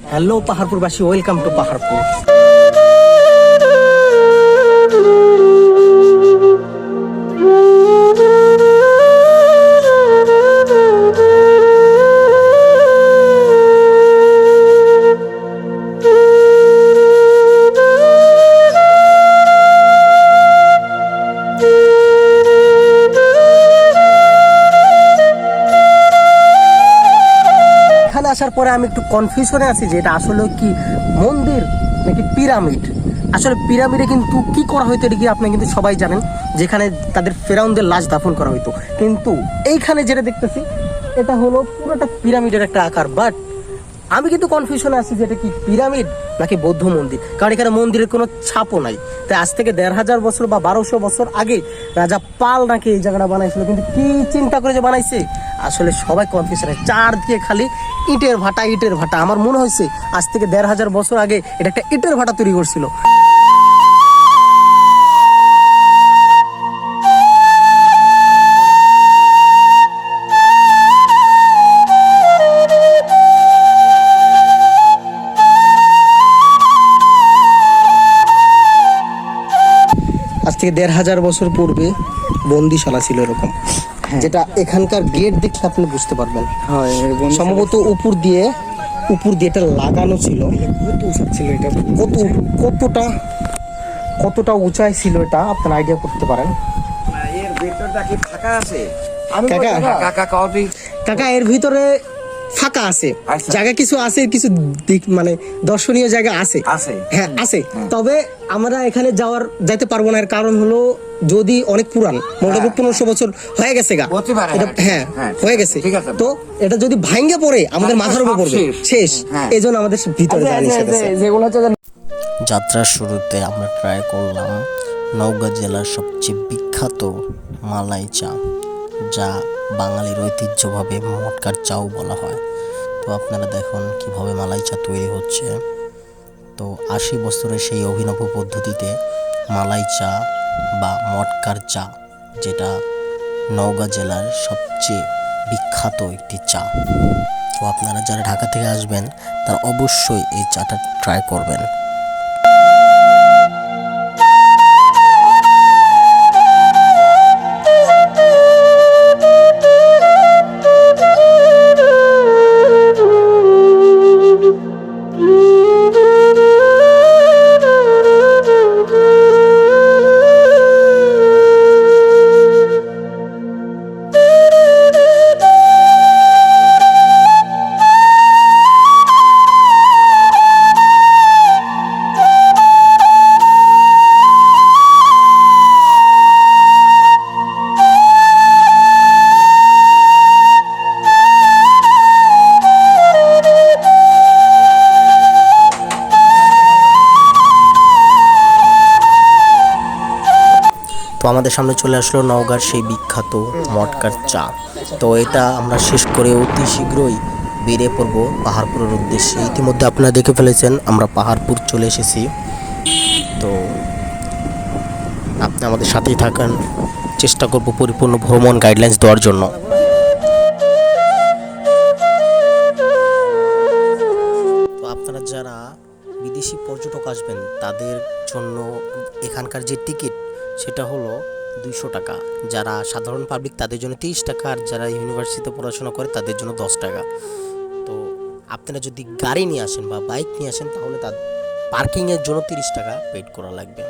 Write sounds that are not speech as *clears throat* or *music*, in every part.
Hello পাহাড়পুরবাসী welcome to Paharpur আসার পরে আমি একটু কনফিউশনে আছি যে এটা আসলে কি মন্দির নাকি পিরামিড আসলে পিরামিডে কিন্তু কি করা হইতো এটা কি আপনি কিন্তু সবাই জানেন, যেখানে তাদের ফেরাউনদের লাশ দাফন করা হইতো। কিন্তু এইখানে যেটা দেখতেছি, এটা হলো পুরোটা পিরামিডের একটা আকার বাট আমি কিন্তু কনফিউশনে আছি যে এটা কি পিরামিড নাকি বৌদ্ধ মন্দির? কারণ এখানে মন্দিরের কোনো ছাপও নাই। তাই আজ থেকে দেড় হাজার বছর বা বারোশো বছর আগে রাজা পাল নাকি এই জায়গাটা বানাইছিল। কিন্তু কি চিন্তা করে যে বানাইছে? আসলে সবাই কনফিউশনে চারদিকে খালি ইটের ভাটা ইটের ভাটা। আমার মনে হয়েছে আজ থেকে দেড় হাজার বছর আগে এটা একটা ইটের ভাটা তৈরি করছিল। থেকে দেড় হাজার বছর পূর্বে বন্দিশালা ছিল এরকম যেটা এখানকার গেট দেখলে আপনি বুঝতে পারবেন হয় সম্ভবত উপর দিয়ে উপর দিয়ে এটা লাগানো ছিল কত ছিল এটা কত কতটা কতটা উঁচাই ছিল এটা আপনার আইডিয়া করতে পারেন এর ভেতরটা কি ফাঁকা আছে আমি কাকা কাকা কাকা এর ভিতরে ফাঁকা আছে। আচ্ছা। জায়গা কিছু আছে কিছু দিক মানে দর্শনীয় জায়গা আছে। আছে। হ্যাঁ আছে। তবে আমরা এখানে যাওয়ার যাইতে পারব না। এর কারণ হলো যদি অনেক পুরান মোটামুটি হ্যাঁ, পনেরোশো বছর হয়ে গেছে গা। এটা- হ্যাঁ, হ্যাঁ হ্যাঁ, গেছে। তো এটা যদি ভাঙ্গে পড়ে আমাদের মাথার উপর পড়বে। শেষ। হ্যাঁ। এই জন্য আমাদের ভিতরে যাওয়া নিষেধ আছে। যেগুলো যাত্রার শুরুতে আমরা ট্রাই করলাম নওগাঁ জেলার সবচেয়ে বিখ্যাত মালাই চা যা বাঙালির ঐতিহ্যভাবে মটকার চাও বলা হয়। তো আপনারা দেখুন কীভাবে মালাই চা তৈরি হচ্ছে। তো আশি বছরের সেই অভিনব পদ্ধতিতে মালাই চা বা মটকার চা যেটা নওগাঁ জেলার সবচেয়ে বিখ্যাত একটি চা তো আপনারা যারা ঢাকা থেকে আসবেন, তারা অবশ্যই এই চাটা ট্রাই করবেন। আমাদের সামনে চলে আসলো নওগাঁর সেই বিখ্যাত মটকার চা। তো এটা আমরা শেষ করে অতি শীঘ্রই বেরিয়ে পড়ব পাহাড়পুরের উদ্দেশ্যে। ইতিমধ্যে আপনারা দেখে ফেলেছেন, আমরা পাহাড়পুর চলে এসেছি। তো আপনি আমাদের সাথেই থাকেন। চেষ্টা করব পরিপূর্ণ ভ্রমণ গাইডলাইন্স দেওয়ার জন্য। তো আপনারা যারা বিদেশি পর্যটক আসবেন, তাদের জন্য এখানকার যে টিকিট সেটা হলো দুইশো টাকা। যারা সাধারণ পাবলিক তাদের জন্য তিরিশ টাকা আর যারা ইউনিভার্সিটিতে পড়াশোনা করে তাদের জন্য দশ টাকা। তো আপনারা যদি গাড়ি নিয়ে আসেন বা বাইক নিয়ে আসেন তাহলে তার পার্কিংয়ের জন্য তিরিশ টাকা পেড করা লাগবে।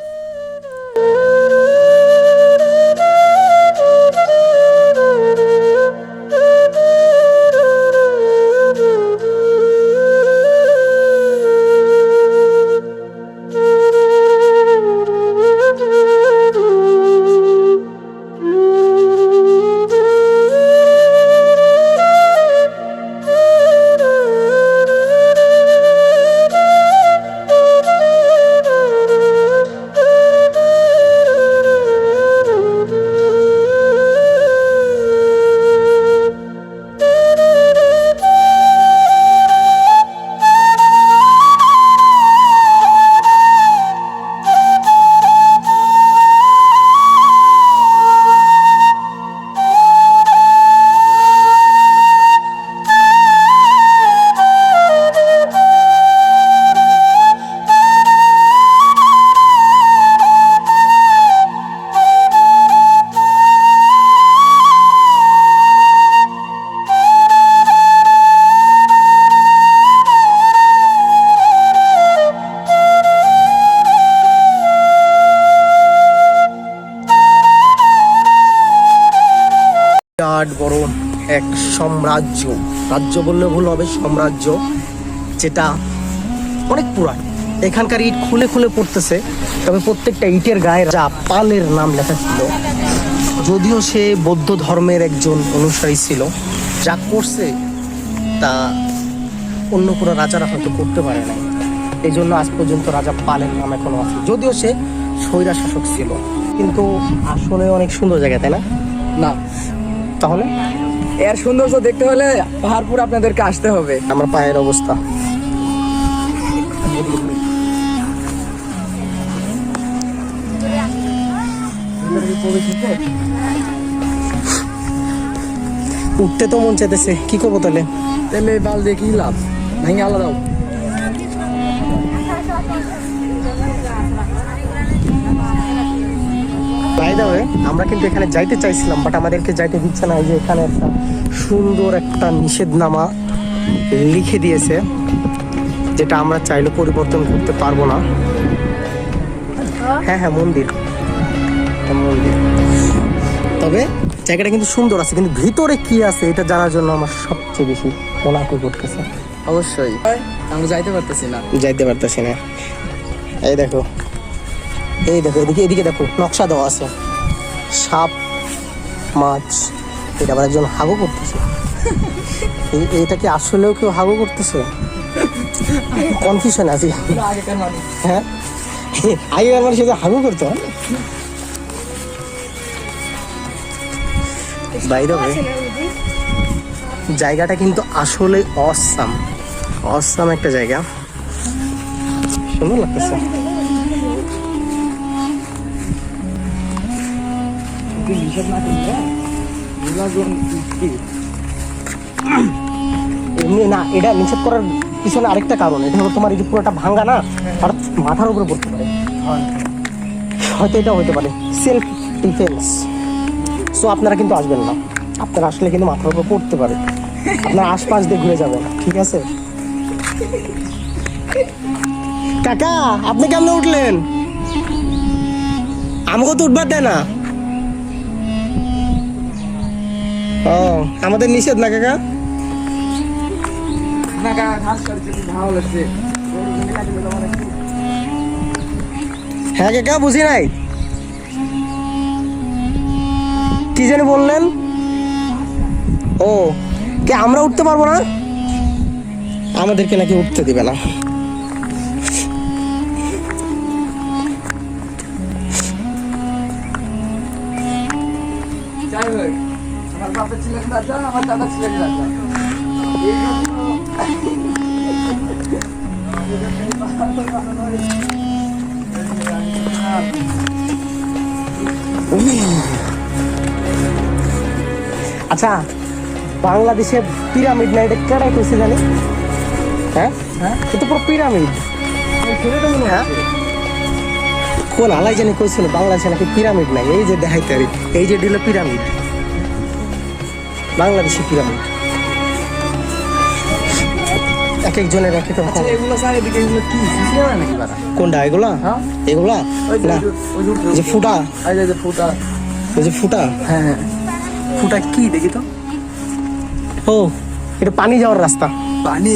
বিরাট বড় এক সাম্রাজ্য। রাজ্য বললে ভুল হবে, সাম্রাজ্য, যেটা অনেক পুরান এখানকার ইট খুলে খুলে পড়তেছে, তবে প্রত্যেকটা ইটের গায়ে যা পালের নাম লেখা ছিল, যদিও সে বৌদ্ধ ধর্মের একজন অনুসারী ছিল, যা করছে তা অন্য কোনো রাজারা হয়তো করতে পারে না এই জন্য আজ পর্যন্ত রাজা পালের নাম এখনও আছে। যদিও সে স্বৈরা শাসক ছিল, কিন্তু আসলে অনেক সুন্দর জায়গা, তাই না? না। তাহলে? এর সৌন্দর্য দেখতে হলে পাহাড়পুর আপনাদেরকে আসতে হবে। আমার পায়ের অবস্থা। উঠতে তো মন চাইতেছে। কি করব তাহলে? তাহলে বাল দিয়ে কি লাভ। ভেঙে আলাদা বাই দা ওয়ে আমরা কিন্তু এখানে যাইতে চাইছিলাম বাট আমাদেরকে যাইতে দিচ্ছে না। এই যে এখানে একটা সুন্দর একটা নিষেধনামা লিখে দিয়েছে যেটা আমরা চাইলে পরিবর্তন করতে পারব না। হ্যাঁ হ্যাঁ মন্দির। মন্দির। তবে জায়গাটা কিন্তু সুন্দর আছে কিন্তু ভিতরে কি আছে এটা জানার জন্য আমার সবচেয়ে বেশি মনাকুল করতেছে। অবশ্যই। আমরা যাইতে পারতেছি না। যাইতে পারতেছি না। এই দেখো এই দেখো, এদিকে এদিকে দেখো, নকশা দেওয়া আছে। সাপ, মাছ, এটা আবার একজন হাগু করতেছে। এইটা কি আসলেও কেউ হাগু করতেছে? কনফিউশন আছি। মানুষ হ্যাঁ? আগে আমার সাথে হাগু করতে। বাইরে জায়গাটা কিন্তু আসলে অসাম অসাম একটা জায়গা। সুন্দর লাগতেছে। কি এমনি না এটা নিষেধ করার পিছনে আরেকটা কারণ এটা তোমার পুরোটা ভাঙ্গা না মাথার উপরে পড়তে পারে হয়তো এটা হতে পারে সেলফ ডিফেন্স সো আপনারা কিন্তু আসবেন না আপনারা আসলে কিন্তু মাথার উপর পড়তে পারে আপনার আশপাশ দিয়ে ঘুরে যাবেন ঠিক আছে কাকা, আপনি কেমনে উঠলেন? আমাকে তো উঠবার দেয় না। ও আমাদের নিষেধ না কাকা? হ্যাঁ কাকা বুঝি নাই? কি জানি বললেন? ও কে আমরা উঠতে পারব না? আমাদেরকে নাকি উঠতে দিবে না। ছিলেন রাজা আমার দাদা ছিলেন রাজা এই আচ্ছা বাংলাদেশের পিরামিড না এটা কেডাই কইছে জানি? হ্যাঁ? হ্যাঁ? এটা পুরো পিরামিড। হ্যাঁ কোন আলাই জানি কইছিল বাংলাদেশে নাকি পিরামিড নাই এই যে দেখাইতে এই যে দিল পিরামিড। বাংলাদেশি পিরামিড এক একজনের এক এক রকম। আচ্ছা কোনটা এগুলা? হ্যাঁ? এগুলা? ওই না। ওই যে ফুটা? ফুটা। এই যে ফুটা? হ্যাঁ হ্যাঁ। ফুটা কি দেখি তো। ও এটা পানি যাওয়ার রাস্তা। পানি?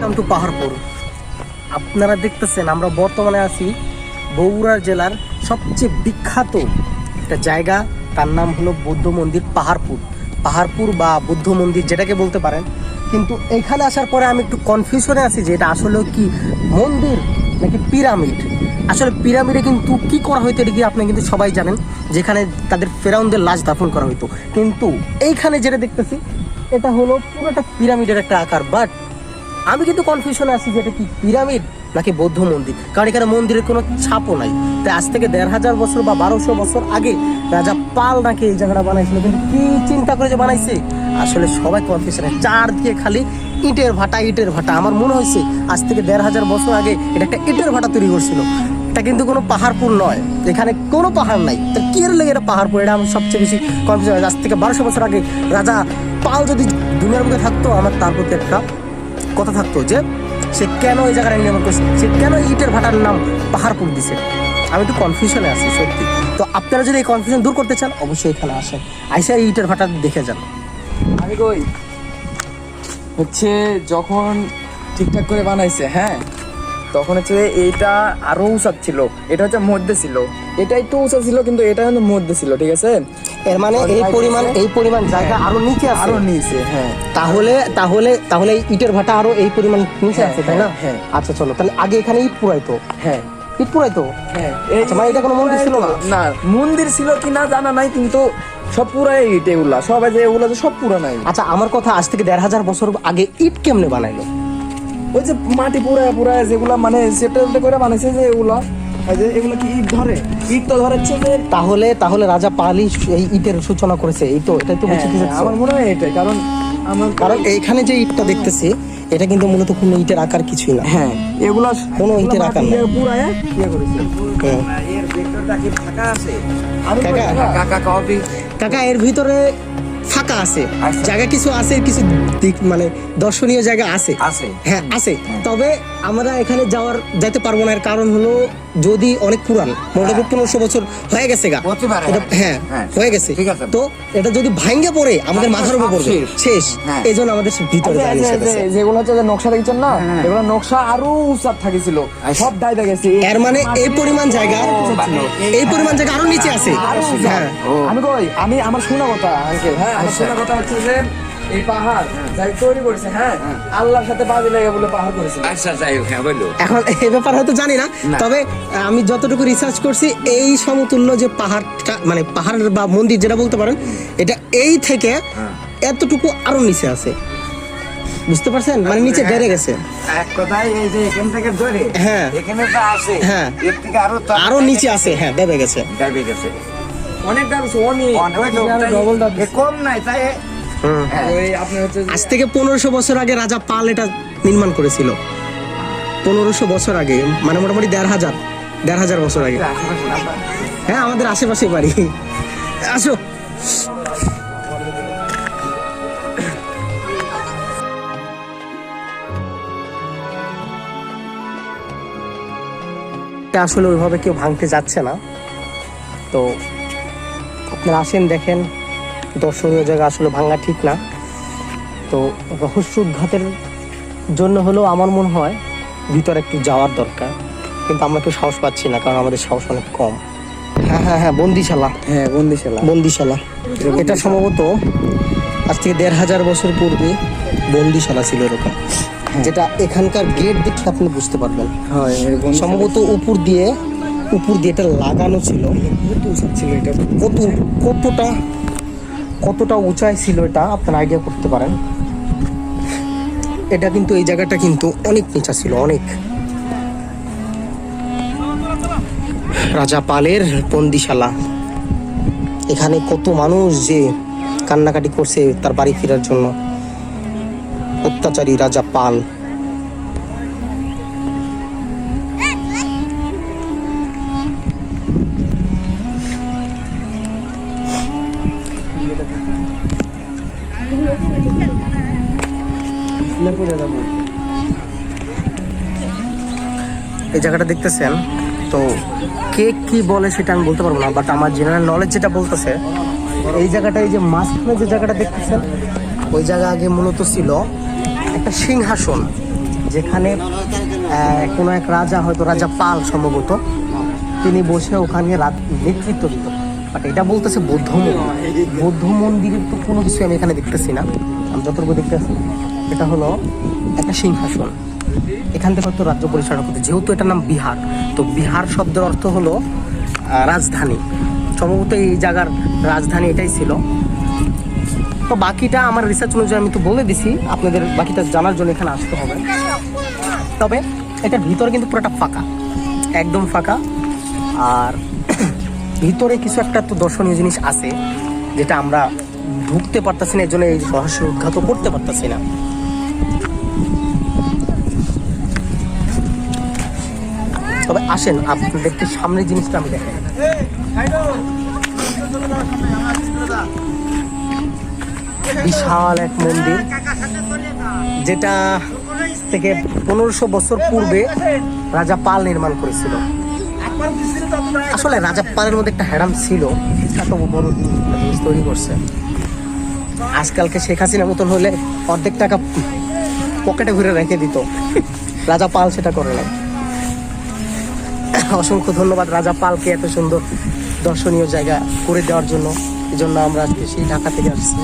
নাম টু পাহাড়পুর আপনারা দেখতেছেন, আমরা বর্তমানে আছি বগুড়া জেলার সবচেয়ে বিখ্যাত একটা জায়গা। তার নাম হলো বৌদ্ধ মন্দির পাহাড়পুর। পাহাড়পুর বা বৌদ্ধ মন্দির যেটাকে বলতে পারেন। কিন্তু এখানে আসার পরে আমি একটু কনফিউশনে আছি যে এটা আসলে কি মন্দির নাকি পিরামিড আসলে পিরামিডে কিন্তু কি করা হইতো এটা কি আপনি কিন্তু সবাই জানেন। যেখানে তাদের ফেরাউনদের লাশ দাফন করা হইতো। কিন্তু এইখানে যেটা দেখতেছি এটা হলো পুরোটা পিরামিডের একটা আকার বাট আমি কিন্তু কনফিউশনে আছি যে এটা কি পিরামিড নাকি বৌদ্ধ মন্দির? কারণ এখানে মন্দিরের কোনো ছাপও নাই। তাই আজ থেকে দেড় হাজার বছর বা বারোশো বছর আগে রাজা পাল নাকি এই জায়গাটা বানাইছিল, কিন্তু কি চিন্তা করে যে বানাইছে? আসলে সবাই কনফিউশনে চারদিকে খালি ইটের ভাটা ইটের ভাটা। আমার মনে হয়েছে আজ থেকে দেড় হাজার বছর আগে এটা একটা ইটের ভাটা তৈরি করছিল। এটা কিন্তু কোনো পাহাড়পুর নয়। এখানে কোনো পাহাড় নাই। তা কি লেগে এটা পাহাড়পুর? এটা আমার সবচেয়ে বেশি কনফিউশন আজ থেকে বারোশো বছর আগে রাজা পাল যদি দুনিয়ার বুকে থাকতো, আমার তার প্রতি একটা কথা থাকতো যে, সে কেন এই জায়গাটা নির্মাণ করছে? সে কেন ইটের ভাটার নাম পাহাড়পুর দিছে আমি একটু কনফিউশনে আছি, সত্যি। তো আপনারা যদি এই কনফিউশন দূর করতে চান, অবশ্যই এখানে আসেন। আইসা এই ইটের ভাটা দেখে যান। আমি কই? হচ্ছে যখন ঠিকঠাক করে বানাইছে হ্যাঁ? তখন হচ্ছে এইটা আরও উঁচা ছিল এটা হচ্ছে মধ্যে ছিল। এটা একটু উঁচা ছিল কিন্তু এটা কিন্তু মধ্যে ছিল ঠিক আছে? এর মানে এই পরিমাণ এই পরিমাণ জায়গা আরও নিচে আছে। আরও নিচে হ্যাঁ। তাহলে তাহলে তাহলে ইটের ভাটা আরও এই পরিমাণ নিচে হ্যাঁ, আছে তাই না? হ্যাঁ। আচ্ছা চলো তাহলে আগে এখানে ইট পুরাইতো। হ্যাঁ। ইট পুরাইতো? হ্যাঁ। আচ্ছা, মানে এটা কোনো মন্দির ছিল না? না মন্দির ছিল কি না জানা নাই কিন্তু সব পুরাই ইট এগুলা সবাই যে এগুলা সব পুরানাই। আচ্ছা আমার কথা আজ থেকে দেড় হাজার বছর আগে ইট কেমনে বানাইলো? ওই যে মাটি পুরায় পুরায় যেগুলা মানে সেটা করে বানাইছে যে এগুলা। এই যে এগুলা কি ইট ধরে? ইট তো ধরেছে যে তাহলে তাহলে রাজা পালি এই ইটের সূচনা করেছে। এই তো এটাই তো হ্যাঁ, বুঝতে হ্যাঁ, আমার মনে হয় এটাই কারণ আমার কারণ এইখানে যে ইটটা দেখতেছি এটা কিন্তু মূলত কোনো ইটের আকার কিছুই না। হ্যাঁ এগুলা কোনো ইটের আকার নাই। পুরায় ইয়ে করেছে। এর ভেতরটা কি ফাঁকা আছে? কাকা, কাকা, কবি কাকা এর ভিতরে ফাঁকা আছে। আচ্ছা। জায়গা কিছু আছে কিছু দিক মানে দর্শনীয় জায়গা আছে। আছে। হ্যাঁ আছে। তবে আমরা এখানে যাওয়ার যেতে পারব না। এর কারণ হলো যদি অনেক পুরান মোটামুটি পনেরোশো বছর হয়ে গেছে গা। এটা- হ্যাঁ। হ্যাঁ। হয়ে। গেছে। তো এটা যদি ভাঙ্গে পড়ে আমাদের মাথার উপর পড়বে। শেষ। হ্যাঁ। এই জন্য আমাদের ভিতরে আচ্ছা, আছে। যে- যেগুলো হচ্ছে যে নকশা দেখছেন না? হ্যাঁ। এগুলো নকশা আরও উঁচার থাকিছিল। সব দায়িত্ব গেছে। এর মানে এই পরিমাণ জায়গা এই পরিমাণ জায়গা আরও নিচে আছে। হ্যাঁ। আমি কই? আমি আমার শোনা কথা আঙ্কেল হ্যাঁ শোনা কথা হচ্ছে যে এই পাহাড় যাই তৈরি করেছে হ্যাঁ আল্লাহর সাথে বাজি লাগে বলে পাহাড় করেছে। আচ্ছা যাই হ্যাঁ বলল এখন এই ব্যাপার হয়তো জানি না না। তবে আমি যতটুকু রিসার্চ করছি এই সমতুল্য যে পাহাড়টা মানে পাহাড় বা মন্দির যেটা বলতে পারেন এটা এই থেকে এতটুকু আরও নিচে আছে। বুঝতে পারছেন? মানে নিচে বেড়ে গেছে। এক কথায় এই যে এখান থেকে ধরে হ্যাঁ। এখানে তো আছে হ্যাঁ। এর থেকে আরও আরও নিচে আছে হ্যাঁ বেড়ে গেছে। যাবে গেছে। অনেক দাম অনেক। দাম কম নাই তাই হ্যাঁ। আজ থেকে পনেরোশো বছর আগে রাজা পাল এটা নির্মাণ করেছিল। পনেরোশো বছর আগে মানে মোটামুটি দেড় হাজার দেড় হাজার বছর আগে। হ্যাঁ আমাদের আশেপাশে বাড়ি। আসো। এটা আসলে ওইভাবে কেউ ভাঙতে যাচ্ছে না। তো আপনারা আসেন দেখেন। দর্শনীয় জায়গা আসলে ভাঙা ঠিক না। তো রহস্য উদ্ঘাতের জন্য হলেও আমার মনে হয় ভিতরে একটু যাওয়ার দরকার। কিন্তু আমরা কেউ সাহস পাচ্ছি না কারণ আমাদের সাহস অনেক কম। হ্যাঁ হ্যাঁ হ্যাঁ বন্দিশালা। হ্যাঁ বন্দিশালা। বন্দিশালা। এটা সম্ভবত আজ থেকে দেড় হাজার বছর পূর্বে বন্দিশালা ছিল এরকম। যেটা এখানকার গেট দেখে আপনি বুঝতে পারবেন। হয় সম্ভবত উপর দিয়ে উপর দিয়ে এটা লাগানো ছিল। এটা কত, কতটা কতটা উঁচাই ছিল এটা? আপনার আইডিয়া করতে পারেন। এটা কিন্তু এই জায়গাটা কিন্তু অনেক নিচা ছিল, অনেক। রাজা পালের বন্দিশালা। এখানে কত মানুষ যে কান্নাকাটি করছে তার বাড়ি ফেরার জন্য। অত্যাচারী রাজা পাল। এই জায়গাটা দেখতেছেন? তো কে কি বলে সেটা আমি বলতে পারব না বাট আমার জেনারেল নলেজ যেটা বলতেছে, এই জায়গাটা, এই যে মাঝখানে যে জায়গাটা দেখতেছেন, ওই জায়গা আগে মূলত ছিল একটা সিংহাসন, যেখানে কোনো এক রাজা, হয়তো রাজা পাল সম্ভবত, তিনি বসে ওখানে নেতৃত্ব দিত। বাট এটা বলতেছে বৌদ্ধ মন্দির। বৌদ্ধ মন্দিরের তো কোনো কিছু আমি এখানে দেখতেছি না। আমি যতটুকু দেখতেছি এটা হলো একটা সিংহাসন। এখান থেকে হয়তো রাজ্য পরিচালনা করতে যেহেতু এটার নাম বিহার, তো বিহার শব্দের অর্থ হলো রাজধানী। সম্ভবত এই জায়গার রাজধানী এটাই ছিল। তো বাকিটা আমার রিসার্চ অনুযায়ী আমি তো বলে দিছি, আপনাদের বাকিটা জানার জন্য এখানে আসতে হবে। তবে এটার ভিতরে কিন্তু পুরোটা ফাঁকা, একদম ফাঁকা। আর *clears throat* ভিতরে কিছু একটা তো দর্শনীয় জিনিস আছে, যেটা আমরা ঢুকতে পারতাছি না এই জন্য এই রহস্য উদ্ঘাত করতে পারতাছি না। তবে আসেন আপনাদেরকে সামনের জিনিসটা আমি দেখাই। বিশাল এক মন্দির, যেটা থেকে পনেরোশো বছর পূর্বে রাজা পাল নির্মাণ করেছিল। আসলে রাজা পালের মধ্যে একটা হ্যারাম ছিল এত বড় জিনিস তৈরি করছে। আজকালকে শেখ হাসিনা মতন হলে অর্ধেক টাকা পকেটে ঘুরে রেখে দিত। রাজা পাল সেটা করে না অসংখ্য ধন্যবাদ রাজা পালকে এত সুন্দর দর্শনীয় জায়গা করে দেওয়ার জন্য। এই জন্য আমরা আজকে সেই ঢাকা থেকে আসছি।